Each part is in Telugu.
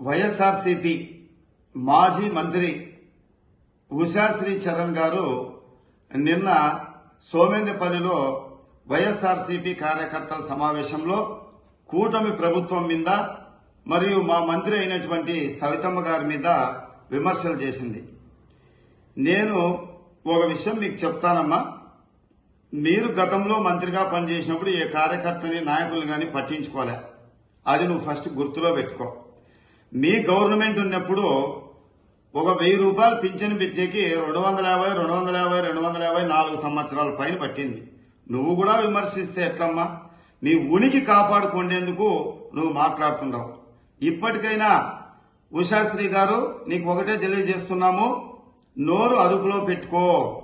వైఎస్ఆర్సిపి మాజీ మంత్రి ఉషాశ్రీ చరణ్ గారు నిన్న సోమేందపల్లిలో వైఎస్ఆర్సిపి కార్యకర్తల సమావేశంలో కూటమి ప్రభుత్వం మీద మరియు మా మంత్రి అయినటువంటి సవితమ్మ గారి మీద విమర్శలు చేసింది. నేను ఒక విషయం మీకు చెప్తానమ్మా. మీరు గతంలో మంత్రిగా పనిచేసినప్పుడు ఏ కార్యకర్తని నాయకులు కానీ పట్టించుకోలే. అది నువ్వు ఫస్ట్ గుర్తులో పెట్టుకో. మీ గవర్నమెంట్ ఉన్నప్పుడు ఒక వెయ్యి రూపాయలు పింఛన్ పెట్టేకి రెండు వందల యాభై రెండు వందల యాభై రెండు వందల యాభై నాలుగు సంవత్సరాల పైన పట్టింది. నువ్వు కూడా విమర్శిస్తే ఎట్లమ్మా? నీ ఉనికి కాపాడుకునేందుకు నువ్వు మాట్లాడుతున్నావు. ఇప్పటికైనా ఉషాశ్రీ గారు నీకు ఒకటే తెలియజేస్తున్నాము నోరు అదుపులో పెట్టుకో.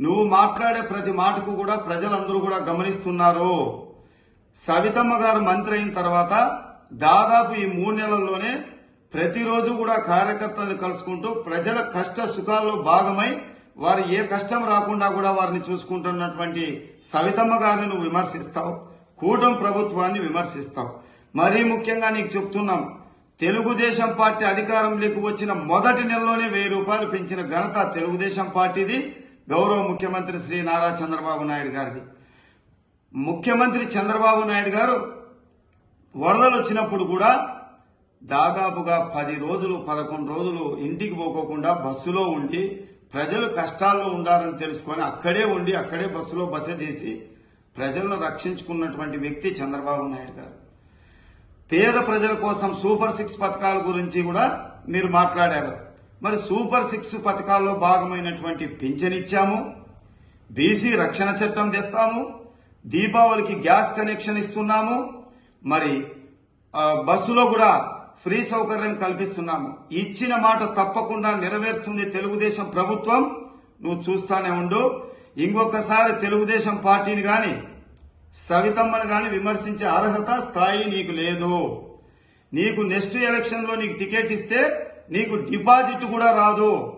నువ్వు మాట్లాడే ప్రతి మాటకు కూడా ప్రజలందరూ కూడా గమనిస్తున్నారు. సవితమ్మ గారు మంత్రి అయిన తర్వాత దాదాపు ఈ మూడు నెలల్లోనే ప్రతిరోజు కూడా కార్యకర్తలను కలుసుకుంటూ ప్రజల కష్ట సుఖాల్లో భాగమై వారు ఏ కష్టం రాకుండా కూడా వారిని చూసుకుంటున్నటువంటి సవితమ్మ గారిని నువ్వు విమర్శిస్తావు. కూటం ప్రభుత్వాన్ని విమర్శిస్తావు. మరీ ముఖ్యంగా నీకు చెప్తున్నాం. తెలుగుదేశం పార్టీ అధికారంలోకి వచ్చిన మొదటి నెలలోనే వెయ్యి రూపాయలు పెంచిన ఘనత తెలుగుదేశం పార్టీది. గౌరవ ముఖ్యమంత్రి శ్రీ నారా చంద్రబాబు నాయుడు గారిది. ముఖ్యమంత్రి చంద్రబాబు నాయుడు గారు వరదలు వచ్చినప్పుడు కూడా దాదాపుగా పది రోజులు పదకొండు రోజులు ఇంటికి పోకోకుండా బస్సులో ఉండి ప్రజలు కష్టాల్లో ఉండాలని తెలుసుకొని అక్కడే ఉండి అక్కడే బస్సులో బస చేసి ప్రజలను రక్షించుకున్నటువంటి వ్యక్తి చంద్రబాబు నాయుడు గారు. పేద ప్రజల కోసం సూపర్ సిక్స్ పథకాల గురించి కూడా మీరు మాట్లాడారు. మరి సూపర్ సిక్స్ పథకాల్లో భాగమైనటువంటి పింఛన్ ఇచ్చాము బీసీ రక్షణ చట్టం తెస్తాము దీపావళికి గ్యాస్ కనెక్షన్ ఇస్తున్నాము మరి బస్సులో కూడా ఫ్రీ సౌకర్యం కల్పిస్తున్నాము. ఇచ్చిన మాట తప్పకుండా నెరవేరుస్తుంది తెలుగుదేశం ప్రభుత్వం. నువ్వు చూస్తానే ఉండు. ఇంకొకసారి తెలుగుదేశం పార్టీని గాని సవితమ్మను గాని విమర్శించే అర్హత స్థాయి నీకు లేదు. నీకు నెక్స్ట్ ఎలక్షన్లో నీకు టికెట్ ఇస్తే నీకు డిపాజిట్ కూడా రాదు.